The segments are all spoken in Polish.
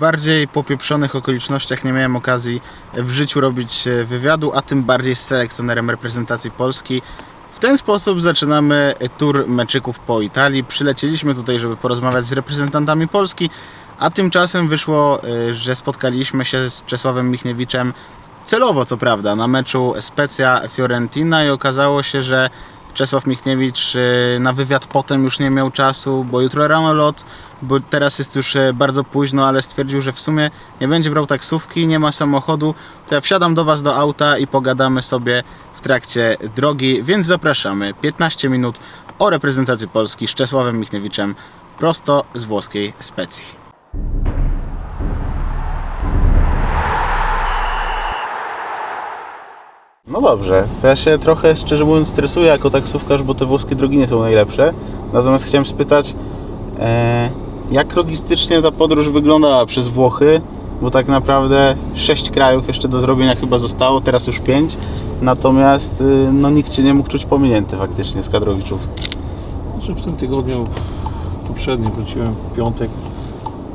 Bardziej popieprzonych okolicznościach nie miałem okazji w życiu robić e, wywiadu, a tym bardziej z selekcjonerem reprezentacji Polski. W ten sposób zaczynamy tour meczyków po Italii. Przylecieliśmy tutaj, żeby porozmawiać z reprezentantami Polski, a tymczasem wyszło, e, że spotkaliśmy się z Czesławem Michniewiczem celowo, co prawda, na meczu Specja Fiorentina i okazało się, że Czesław Michniewicz e, na wywiad potem już nie miał czasu, bo jutro rano lot, bo teraz jest już e, bardzo późno, ale stwierdził, że w sumie nie będzie brał taksówki, nie ma samochodu, to ja wsiadam do Was do auta i pogadamy sobie w trakcie drogi, więc zapraszamy 15 minut o reprezentacji Polski z Czesławem Michniewiczem prosto z włoskiej Specji. No dobrze, to ja się trochę szczerze mówiąc stresuję jako taksówkarz, bo te włoskie drogi nie są najlepsze. Natomiast chciałem spytać, e, jak logistycznie ta podróż wyglądała przez Włochy, bo tak naprawdę sześć krajów jeszcze do zrobienia chyba zostało, teraz już pięć. Natomiast y, no, nikt się nie mógł czuć pominięty faktycznie z kadrowiczów. Znaczy w tym tygodniu poprzednio wróciłem w piątek,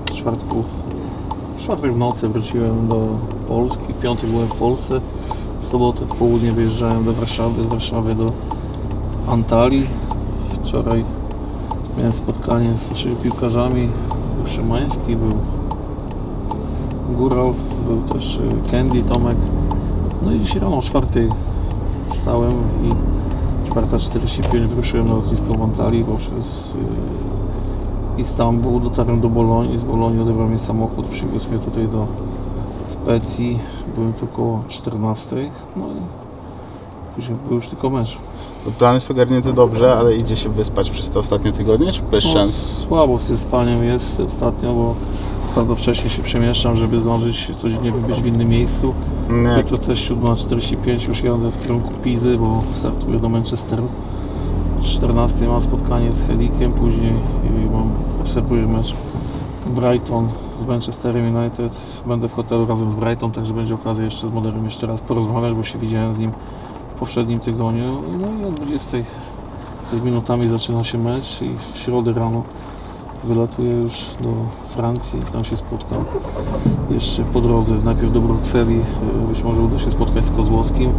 w czwartku, w czwartek w nocy wróciłem do Polski, w piątek byłem w Polsce, w sobotę w południe wyjeżdżałem do Warszawy, z Warszawy do Antalii. Wczoraj miałem spotkanie z naszymi piłkarzami, był Szymański, był Góral, był też y, Candy, Tomek. No i dzisiaj rano o czwartej wstałem i 4.45 wyruszyłem na lotnisko w Antalii poprzez y, Istanbul, dotarłem do Bolonii, z Bolonii odebrał mnie samochód, przywiózł mnie tutaj do Specji, byłem tu około 14, no i później był już tylko mecz. Plan jest ogarnięty dobrze, ale idzie się wyspać przez te ostatnie tygodnie, czy bez No, szans? słabo z tym spaniem jest ostatnio, bo bardzo wcześnie się przemieszczam, żeby zdążyć codziennie być w innym miejscu. Nie, Jutro też 7.45 już jadę w kierunku Pizy, bo startuję do Manchesteru. O 14 mam spotkanie z Helikiem, później y, mam, obserwuję mecz Brighton z Manchesterem United. Będę w hotelu razem z Brighton, także będzie okazja jeszcze z Moderem jeszcze raz porozmawiać, bo się widziałem z nim w poprzednim tygodniu. No i o 20 z minutami zaczyna się mecz i w środę rano wylatuję już do Francji, tam się spotkam jeszcze po drodze, najpierw do Brukseli, być może uda się spotkać z Kozłowskim,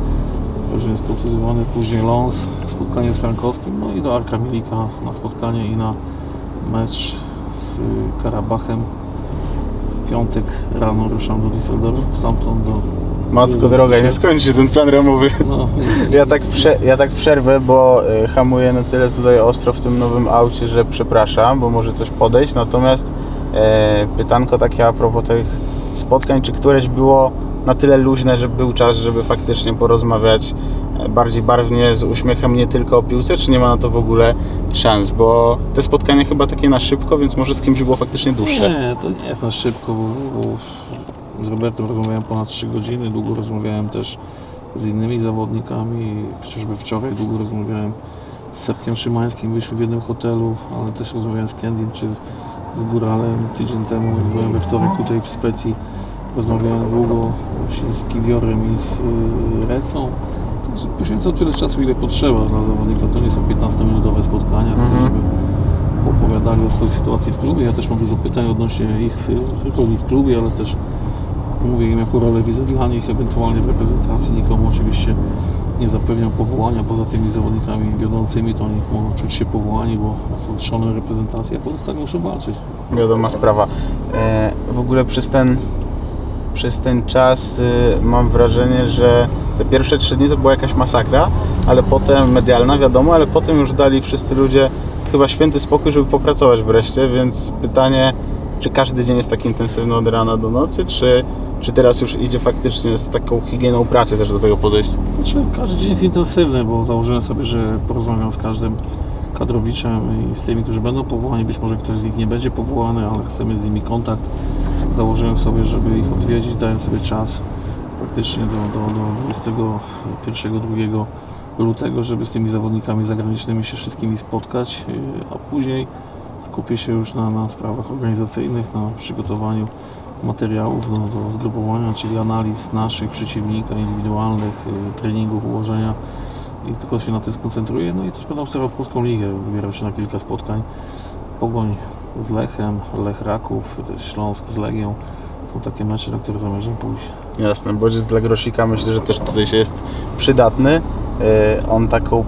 który jest kontuzjowany, później Lons, spotkanie z Frankowskim, no i do Arka Milika na spotkanie i na mecz z Karabachem. Piątek rano ruszam do Düsseldorfu, stamtąd do... matko droga, nie skończy się ten plan ramowy. No, Ja tak, prze, ja tak przerwę, bo y, hamuję na tyle tutaj ostro w tym nowym aucie, że przepraszam, bo może coś podejść. Natomiast e, pytanko takie a propos tych spotkań, czy któreś było na tyle luźne, że był czas, żeby faktycznie porozmawiać bardziej barwnie, z uśmiechem, nie tylko o piłce, czy nie ma na to w ogóle szans? Bo te spotkania chyba takie na szybko, więc może z kimś było faktycznie dłuższe. Nie, to nie jest na szybko, bo, z Robertem rozmawiałem ponad 3 godziny, długo rozmawiałem też z innymi zawodnikami, chociażby wczoraj długo rozmawiałem z Sepkiem Szymańskim, byliśmy w jednym hotelu, ale też rozmawiałem z Kendym czy z Góralem tydzień temu, byłem we wtorek tutaj w Specji, rozmawiałem długo właśnie z Kiwiorem i z y, Recą. Poświęcam tyle czasu, ile potrzeba dla zawodnika. To nie są 15-minutowe spotkania, chcę, Mhm. żeby opowiadali o swojej sytuacji w klubie. Ja też mam dużo pytań odnośnie ich y, roli w klubie, ale też mówię im jaką rolę widzę dla nich, ewentualnie w reprezentacji. Nikomu oczywiście nie zapewniam powołania, poza tymi zawodnikami wiodącymi to oni mogą czuć się powołani, bo są trzonem reprezentacji, a pozostali muszą walczyć. Wiadoma sprawa. E, w ogóle przez ten, przez ten czas y, mam wrażenie, że te pierwsze trzy dni to była jakaś masakra, ale potem medialna, wiadomo, ale potem już dali wszyscy ludzie chyba święty spokój, żeby popracować wreszcie, więc pytanie, czy każdy dzień jest tak intensywny od rana do nocy, czy, czy teraz już idzie faktycznie z taką higieną pracy też do tego podejść? Znaczy, każdy dzień jest intensywny, bo założyłem sobie, że porozmawiam z każdym kadrowiczem i z tymi, którzy będą powołani. Być może ktoś z nich nie będzie powołany, ale chcę mieć z nimi kontakt. Założyłem sobie, żeby ich odwiedzić, dałem sobie czas praktycznie do, do, do 21-2 lutego, żeby z tymi zawodnikami zagranicznymi się wszystkimi spotkać, yy, a później skupię się już na, na sprawach organizacyjnych, na przygotowaniu materiałów do, do zgrupowania, czyli analiz naszych przeciwnika, indywidualnych, y, treningów, ułożenia i tylko się na tym skoncentruję. No i też będę obserwował Polską Ligę, wybierał się na kilka spotkań. Pogoń z Lechem, Lech Raków, też Śląsk z Legią. Są takie mecze, na które zamierzam pójść. Jasne, bodziec dla Grosika myślę, że też tutaj się jest przydatny. Yy, On taką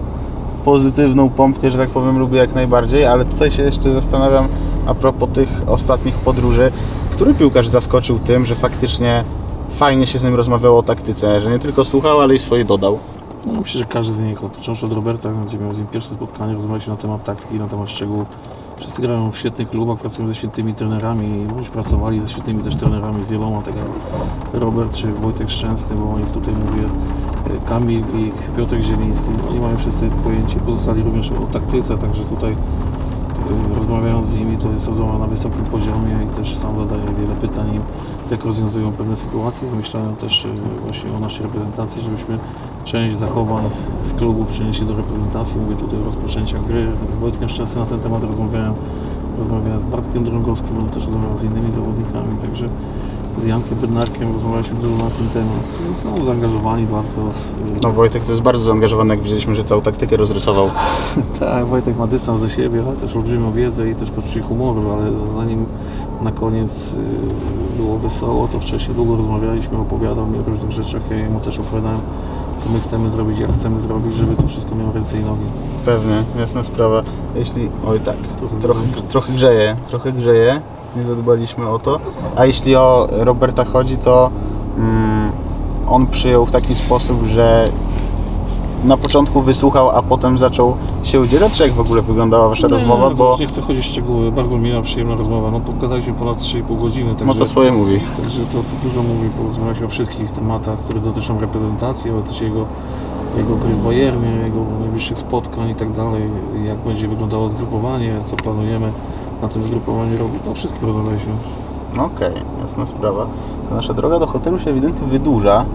pozytywną pompkę, że tak powiem, lubi jak najbardziej, ale tutaj się jeszcze zastanawiam a propos tych ostatnich podróży, który piłkarz zaskoczył tym, że faktycznie fajnie się z nim rozmawiało o taktyce, że nie tylko słuchał, ale i swoje dodał. No, myślę, że każdy z nich, począwszy od Roberta, gdzie miał z nim pierwsze spotkanie, rozmawialiśmy na temat taktyki, na temat szczegółów. Wszyscy grają w świetnych klubach, pracują ze świetnymi trenerami, już pracowali ze świetnymi też trenerami, z wieloma, tak jak Robert czy Wojtek Szczęsny, bo o nich tutaj mówię, e, Kamil Wik, Piotr Zieliński, no, oni mają wszyscy pojęcie, pozostali również o taktyce, także tutaj e, rozmawiając z nimi, to jest rozmowa na wysokim poziomie i też sam zadaję wiele pytań jak rozwiązują pewne sytuacje. Myślałem też e, właśnie o naszej reprezentacji, żebyśmy część zachowań z klubu przenieśli do reprezentacji. Mówię tutaj o rozpoczęciach gry. Z Wojtkiem Szczęsnym na ten temat rozmawiałem. Rozmawiałem z Bartkiem Drągowskim, ale też rozmawiałem z innymi zawodnikami, także z Jankiem Bednarkiem rozmawialiśmy dużo na ten temat. Są zaangażowani bardzo. w- No Wojtek to jest bardzo zaangażowany, jak widzieliśmy, że całą taktykę rozrysował. Tak, Wojtek ma dystans do siebie, ale też olbrzymią wiedzę i też poczucie humoru, ale zanim na koniec y, było wesoło, to wcześniej długo rozmawialiśmy, opowiadał mi o różnych rzeczach, ja jemu też opowiadałem, co my chcemy zrobić, jak chcemy zrobić, żeby to wszystko miało ręce i nogi. Pewnie, jasna sprawa. Jeśli, oj tak, Trochę trochę, trochę grzeje, trochę grzeje, nie zadbaliśmy o to. A jeśli o Roberta chodzi, to mm, on przyjął w taki sposób, że na początku wysłuchał, a potem zaczął się udzielać, czy jak w ogóle wyglądała Wasza rozmowa, nie, bo Nie chcę chodzić w szczegóły, bardzo miła, przyjemna rozmowa, no pogadaliśmy ponad 3,5 godziny, także... no to swoje mówi. Także to, to dużo mówi, porozmawialiśmy o wszystkich tematach, które dotyczą reprezentacji, ale też jego, jego gry w Bayernie, jego najbliższych spotkań i tak dalej, jak będzie wyglądało zgrupowanie, co planujemy na tym zgrupowaniu robić, to o wszystkim rozmawialiśmy. Okej, jasna sprawa. Nasza droga do hotelu się ewidentnie wydłuża,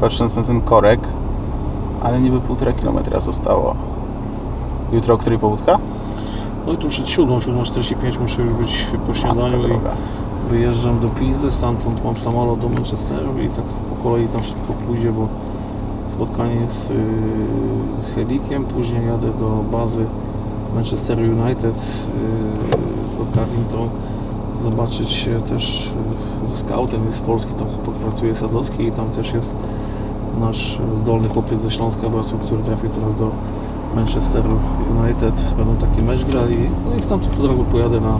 patrząc na ten korek, ale niby półtora kilometra zostało. Jutro o której połudka? No i tu przed 7, 7.45 muszę już być po śniadaniu i droga. wyjeżdżam do Pizy, stamtąd mam samolot do Manchesteru i tak po kolei tam szybko pójdzie, bo spotkanie z yy, Helikiem, później jadę do bazy Manchester United yy, do Carrington zobaczyć się też yy, ze scoutem z Polski, tam chłopak pracuje Sadowski i tam też jest nasz zdolny chłopiec ze Śląska Wrocław, który trafił teraz do Manchesteru United. Będą taki mecz grali, no i stamtąd od razu pojadę na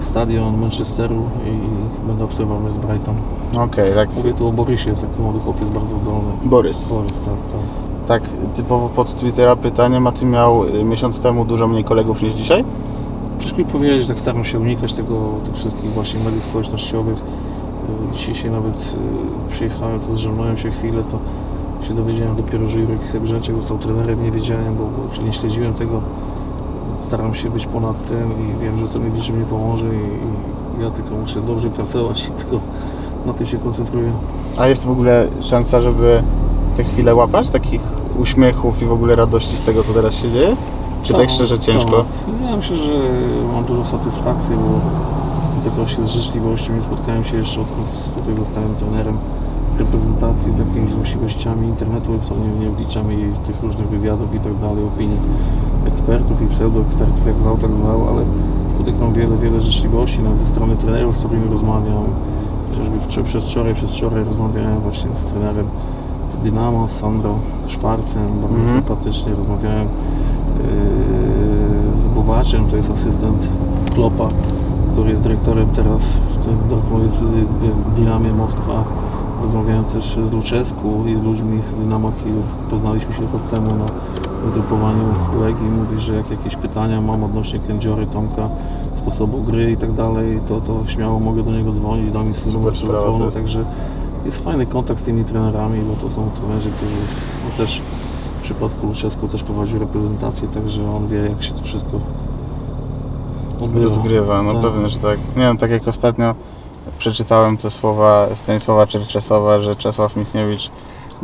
stadion Manchesteru i będę obserwował z Brighton. Okej, tak. Mówię tu o Borysie, jest taki młody chłopiec, bardzo zdolny. Borys. Borys, tak, tak. Tak, typowo pod Twittera pytanie. Maty miał y, miesiąc temu dużo mniej kolegów niż dzisiaj? Ciężko mi powiedzieć, tak staram się unikać tego, tych wszystkich właśnie mediów społecznościowych. Dzisiaj nawet y, przyjechałem, to zrzemnąłem się chwilę, to się dowiedziałem dopiero, że Jurek Brzęczek został trenerem, nie wiedziałem, bo, bo nie śledziłem tego. Staram się być ponad tym i wiem, że to mi w niczym nie pomoże i, i ja tylko muszę dobrze pracować i tylko na tym się koncentruję. A jest w ogóle szansa, żeby te chwile łapać? Takich uśmiechów i w ogóle radości z tego, co teraz się dzieje? Czy tak szczerze ciężko? Tak. Ja myślę, że mam dużo satysfakcji, bo spotykał się z życzliwością, nie spotkałem się jeszcze odkąd tutaj zostałem trenerem reprezentacji z jakimiś złośliwościami internetu, w to nie, nie wliczamy jej tych różnych wywiadów i tak dalej, opinii ekspertów i pseudoekspertów, jak zwał, tak zwał, ale spotykam wiele, wiele życzliwości nawet ze strony trenerów, z którymi rozmawiam. Chociażby wczor- przedwczoraj, przedwczoraj rozmawiałem właśnie z trenerem Dynamo, Sandro Szwarcem, bardzo Mhm. sympatycznie rozmawiałem yy, z Buwaczem, to jest asystent Klopa, który jest dyrektorem teraz w tym w Dynamie Moskwa. Rozmawiałem też z Luczesku i z ludźmi z Dynamo Kijów. Poznaliśmy się rok temu na zgrupowaniu Legii. Mówi, że jak jakieś pytania mam odnośnie Kędziory, Tomka, sposobu gry i tak dalej, to, to śmiało mogę do niego dzwonić, dał mi swój numer telefonu, także jest fajny kontakt z tymi trenerami, bo to są trenerzy, którzy no też w przypadku Luczesku też prowadził reprezentację, także on wie jak się to wszystko odbywa. Rozgrywa, no Tak. pewnie, że tak. Nie wiem, tak jak ostatnio przeczytałem te słowa Stanisława Czerczesowa, że Czesław Michniewicz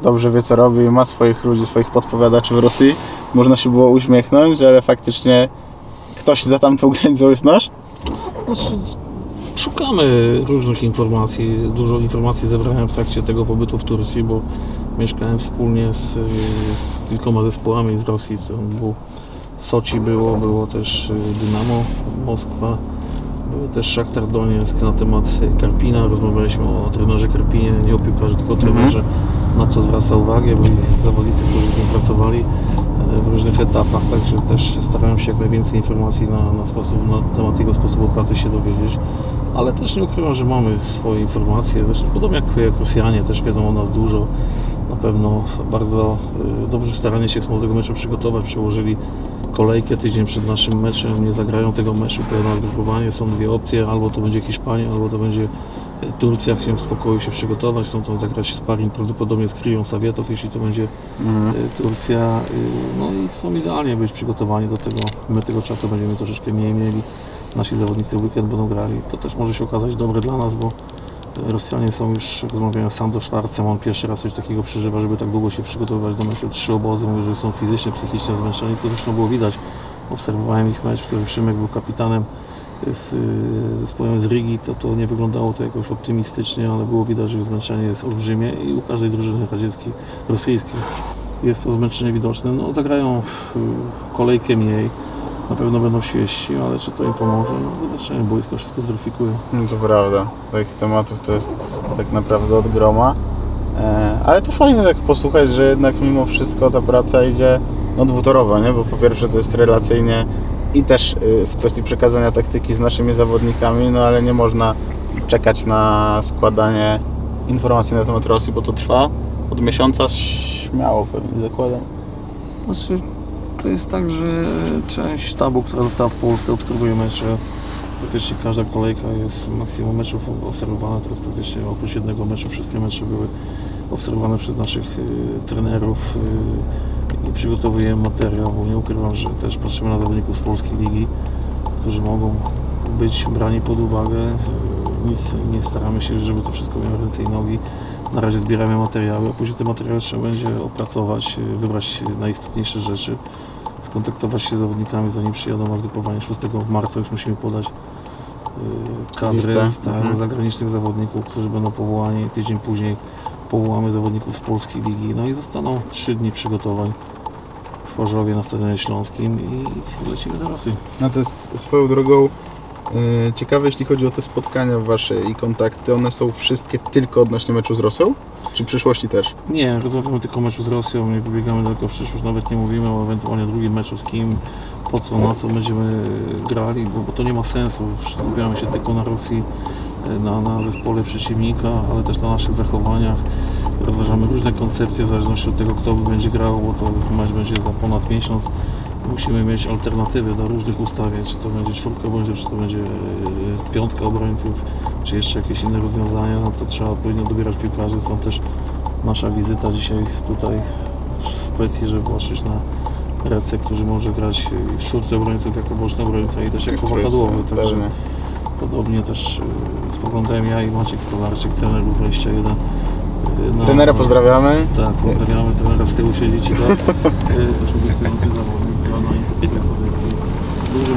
dobrze wie co robi, ma swoich ludzi, swoich podpowiadaczy w Rosji. Można się było uśmiechnąć, ale faktycznie ktoś za tamtą granicą jest nasz? Znaczy, szukamy różnych informacji. Dużo informacji zebrałem w trakcie tego pobytu w Turcji, bo mieszkałem wspólnie z y, kilkoma zespołami z Rosji. To był Sochi było, było też y, Dynamo Moskwa, Były też Szachtar Donieck na temat Karpina. Rozmawialiśmy o trenerze Karpinie, nie o piłkarzu, tylko o Mhm. trenerze, na co zwraca uwagę, byli zawodnicy, którzy z nim pracowali e, w różnych etapach, także też starałem się jak najwięcej informacji na, na, sposób, na temat jego sposobu pracy się dowiedzieć. Ale też nie ukrywam, że mamy swoje informacje, zresztą podobnie jak, jak Rosjanie też wiedzą o nas dużo. Na pewno bardzo e, dobrze starali się do tego meczu przygotować, przełożyli kolejkę tydzień przed naszym meczem, nie zagrają tego meczu, zgrupowanie są dwie opcje, albo to będzie Hiszpania, albo to będzie e, Turcja, chcą w spokoju się przygotować, chcą tam zagrać sparring prawdopodobnie z Kryją Sawietow, jeśli to będzie Mhm. e, Turcja, no i chcą idealnie być przygotowani do tego, my tego czasu będziemy troszeczkę mniej mieli, nasi zawodnicy w weekend będą grali, to też może się okazać dobre dla nas, bo Rosjanie są już, rozmawiałem z Sandro Schwarzem, on pierwszy raz coś takiego przeżywa, żeby tak długo się przygotowywać do meczu. Trzy obozy, mówi, że są fizycznie, psychicznie zmęczeni, to zresztą było widać. Obserwowałem ich mecz, w którym Szymek był kapitanem z y, zespołem z Rigi, to, to nie wyglądało to jakoś optymistycznie, ale było widać, że zmęczenie jest olbrzymie i u każdej drużyny radzieckiej, rosyjskiej jest to zmęczenie widoczne. No, zagrają y, kolejkę mniej, na pewno będą świeżsi, ale czy to im pomoże? No, zobaczymy, boisko wszystko zweryfikuje. No to prawda. Takich tematów to jest tak naprawdę od groma. E, ale to fajnie tak posłuchać, że jednak mimo wszystko ta praca idzie no, dwutorowa, nie? Bo po pierwsze to jest relacyjnie i też y, w kwestii przekazania taktyki z naszymi zawodnikami, no ale nie można czekać na składanie informacji na temat Rosji, bo to trwa od miesiąca śmiało pewnie zakładam. Znaczy, to jest tak, że część sztabu, która została w Polsce, obserwuje mecze. Praktycznie każda kolejka jest maksimum meczów obserwowana. Teraz praktycznie oprócz jednego meczu wszystkie mecze były obserwowane przez naszych y, trenerów y, i przygotowujemy materiał, bo nie ukrywam, że też patrzymy na zawodników z polskiej ligi, którzy mogą być brani pod uwagę. Y, Nic nie staramy się, żeby to wszystko miało ręce i nogi. Na razie zbieramy materiały, a później te materiały trzeba będzie opracować, y, wybrać najistotniejsze rzeczy, skontaktować się z zawodnikami zanim przyjadą na zgrupowanie 6 marca już musimy podać y, kadry tak, mhm. zagranicznych zawodników, którzy będą powołani. Tydzień później powołamy zawodników z polskiej ligi. No i zostaną 3 dni przygotowań w Chorzowie na Stadionie Śląskim i lecimy do Rosji. No to jest swoją drogą ciekawe, jeśli chodzi o te spotkania wasze i kontakty, one są wszystkie tylko odnośnie meczu z Rosją? Czy w przyszłości też? Nie, rozmawiamy tylko o meczu z Rosją, nie wybiegamy daleko w przyszłość, nawet nie mówimy o ewentualnie drugim meczu z kim, po co, na co będziemy grali, bo, bo to nie ma sensu. Skupiamy się tylko na Rosji, e, na, na zespole przeciwnika, ale też na naszych zachowaniach. Rozważamy różne koncepcje w zależności od tego, kto będzie grał, bo to mecz będzie za ponad miesiąc. Musimy mieć alternatywy do różnych ustawień, czy to będzie czwórka obrońców, czy to będzie e, piątka obrońców, czy jeszcze jakieś inne rozwiązania, no to trzeba odpowiednio dobierać piłkarzy, stąd też nasza wizyta dzisiaj tutaj w Szwecji, żeby patrzeć na Recę, którzy może grać w czwórce obrońców jako boczny obrońca i też jako wahadłowy. Także pewnie. podobnie też y, spoglądałem ja i Maciek Stolarczyk, trener U21. y, na- Trenera pozdrawiamy. Tak, pozdrawiamy, trenera z tyłu siedzi ci tak. Obiecujący gra na innej pozycji.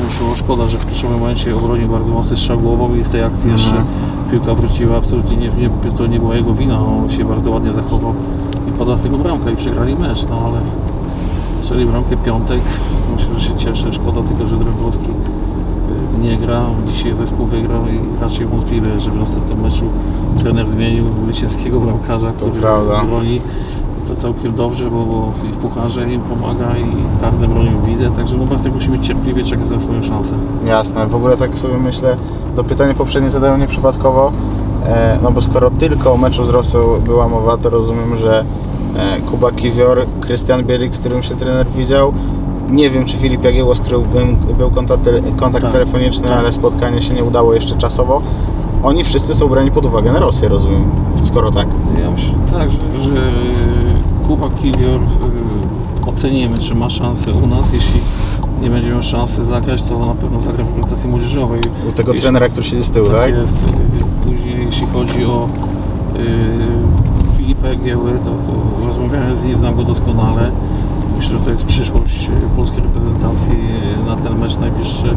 Dużo mu szkoda, że w kluczowym momencie obronił bardzo mocny strzał głową i z tej akcji jeszcze Mhm. piłka wróciła. Absolutnie nie, nie, to nie była jego wina, on się bardzo ładnie zachował i padła z tego bramka i przegrali mecz, no ale strzeli bramkę piątek. Myślę, że się cieszę. Szkoda tylko, że Drągowski y, nie gra. Dzisiaj zespół wygrał i raczej wątpliwe, żeby w następnym meczu trener zmienił zwycięskiego bramkarza, który prawda. broni. To całkiem dobrze, bo, bo i w pucharze im pomaga i karne bronią widzę, także no Bartek musi być cierpliwie czekać na swoją szansę. Jasne, w ogóle tak sobie myślę, to pytanie poprzednie zadałem nieprzypadkowo, e, no bo skoro tylko o meczu z Rosją była mowa, to rozumiem, że e, Kuba Kiwior, Krystian Bielik, z którym się trener widział, nie wiem czy Filip Jagiełło, z którym był, kontakt, kontakt Tak, telefoniczny, tak. ale spotkanie się nie udało jeszcze czasowo. Oni wszyscy są brani pod uwagę na Rosję, rozumiem, skoro tak. Ja myślę tak, że, że Kuba Kiwior y, ocenimy, czy ma szansę u nas. Jeśli nie będzie miał szansy zagrać, to na pewno zagra w reprezentacji młodzieżowej. U tego Jeśli- trenera, który siedzi z tyłu, tak? jest. Y, Później jeśli chodzi o y, Filipa Jagieły, to, to rozmawiałem z nim, znam go doskonale. Myślę, że to jest przyszłość polskiej reprezentacji na ten mecz najbliższy.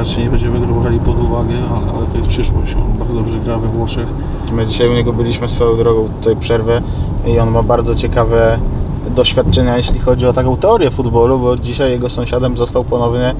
Raczej nie będziemy go brali pod uwagę, ale, ale to jest przyszłość. On bardzo dobrze gra we Włoszech. My dzisiaj u niego byliśmy swoją drogą tutaj przerwę i on ma bardzo ciekawe doświadczenia, jeśli chodzi o taką teorię futbolu, bo dzisiaj jego sąsiadem został ponownie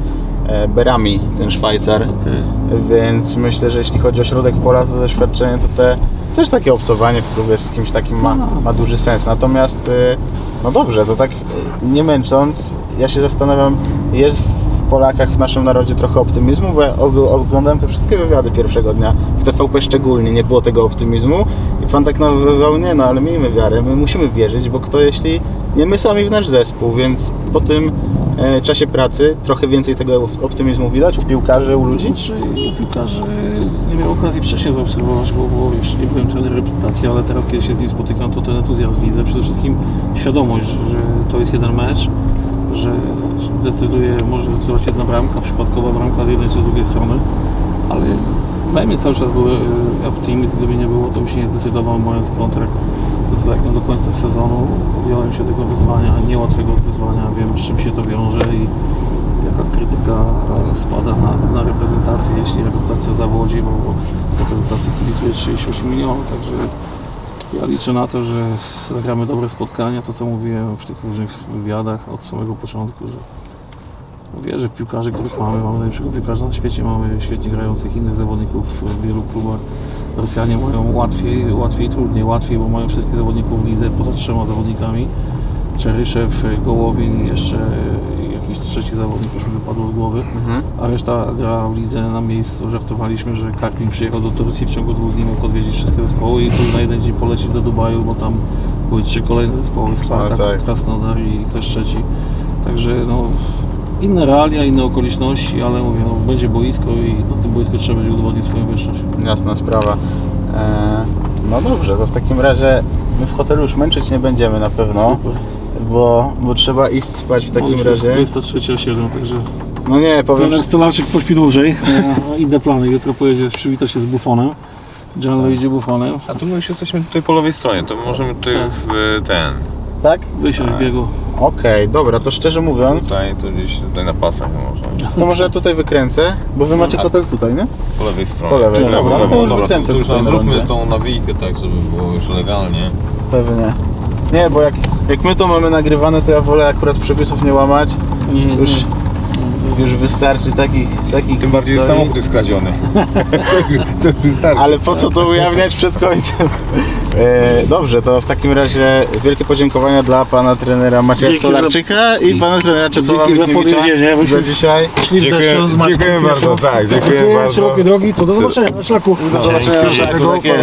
e, Berami, ten Szwajcar. Okej. Więc myślę, że jeśli chodzi o środek pola, to doświadczenie, to te, też takie obcowanie w klubie z kimś takim ma, ma duży sens. Natomiast, y, no dobrze, to tak y, nie męcząc, ja się zastanawiam, jest w Polakach, w naszym narodzie trochę optymizmu, bo ja og- oglądałem te wszystkie wywiady pierwszego dnia, w TVP szczególnie, nie było tego optymizmu i pan tak nawiązywał, nie no, ale miejmy wiarę, my musimy wierzyć, bo kto jeśli nie my sami w nasz zespół, więc po tym e, czasie pracy trochę więcej tego optymizmu widać u piłkarzy, u ludzi? Znaczy, piłkarzy nie miałem okazji wcześniej zaobserwować, bo, bo już nie byłem trenerem reprezentacji, ale teraz kiedy się z nim spotykam, to ten entuzjazm widzę. Przede wszystkim świadomość, że, że to jest jeden mecz, że decyduje, może decydować jedna bramka, przypadkowa bramka z jednej czy z drugiej strony, ale we mnie cały czas był e, optymizm, gdyby nie było, to bym się nie zdecydował, mając kontrakt z Lechią do końca sezonu. Podjąłem się tego wyzwania, niełatwego wyzwania, wiem z czym się to wiąże i jaka krytyka e, spada na, na reprezentację, jeśli reprezentacja zawodzi, bo reprezentacja kibicuje 38 milionów, także ja liczę na to, że zagramy dobre spotkania, to co mówiłem w tych różnych wywiadach od samego początku, że wierzę w piłkarzy, których mamy, mamy najlepszego piłkarza na świecie, mamy świetnie grających innych zawodników w wielu klubach. Rosjanie mają łatwiej, łatwiej trudniej. Łatwiej, bo mają wszystkich zawodników w lidze poza trzema zawodnikami. Czeryszew, Gołowin jeszcze jakiś trzeci zawodnik, już mi wypadło z głowy. Mhm. A reszta gra w lidze na miejscu. Żartowaliśmy, że Karpin przyjechał do Turcji w ciągu dwóch dni, mógł odwiedzić wszystkie zespoły i tu na jeden dzień polecieć do Dubaju, bo tam były trzy kolejne zespoły, Spartak, tak. Krasnodar i ktoś trzeci. Także no, inne realia, inne okoliczności, ale mówię, no, będzie boisko i na tym boisku trzeba będzie udowodnić swoją wyższość. Jasna sprawa. E, no dobrze, to w takim razie my w hotelu już męczyć nie będziemy na pewno, Super. Bo, bo trzeba iść spać w takim razie. 23.07, także No nie, powiem, że Stolarczyk pośpi dłużej. E, Inne plany. Jutro pojedzie, przywita się z Bufonem. John idzie Bufonem. A tu my już jesteśmy tutaj po lewej stronie, to możemy tutaj Tak. w ten, tak? Wysiąść w biegu. Okej, dobra, to szczerze mówiąc, tutaj, tu gdzieś tutaj na pasach można. to może ja tutaj wykręcę, bo wy macie hotel tutaj, nie? Po lewej stronie. Po lewej, Tak, dobra, to już wykręcę już tutaj na zróbmy tą nawijkę tak, żeby było już legalnie. Pewnie. Nie, bo jak, jak my to mamy nagrywane, to ja wolę akurat przepisów nie łamać. Nie, nie, Już-. Już wystarczy takich, takich Tym bardziej, historii. samochód jest skradziony. to już wystarczy. Ale po co to ujawniać przed końcem? E, dobrze, to w takim razie wielkie podziękowania dla pana trenera Macieja Dzięki Stolarczyka i pana trenera Czesława Dzięki za Michniewicza podwiezienie, bo za dzisiaj. Maćkiem dziękuję pieszo. bardzo, tak, dziękuję bardzo. Drogi, co do zobaczenia na szlaku. Do zobaczenia. Dzięki, na szlaku. takie.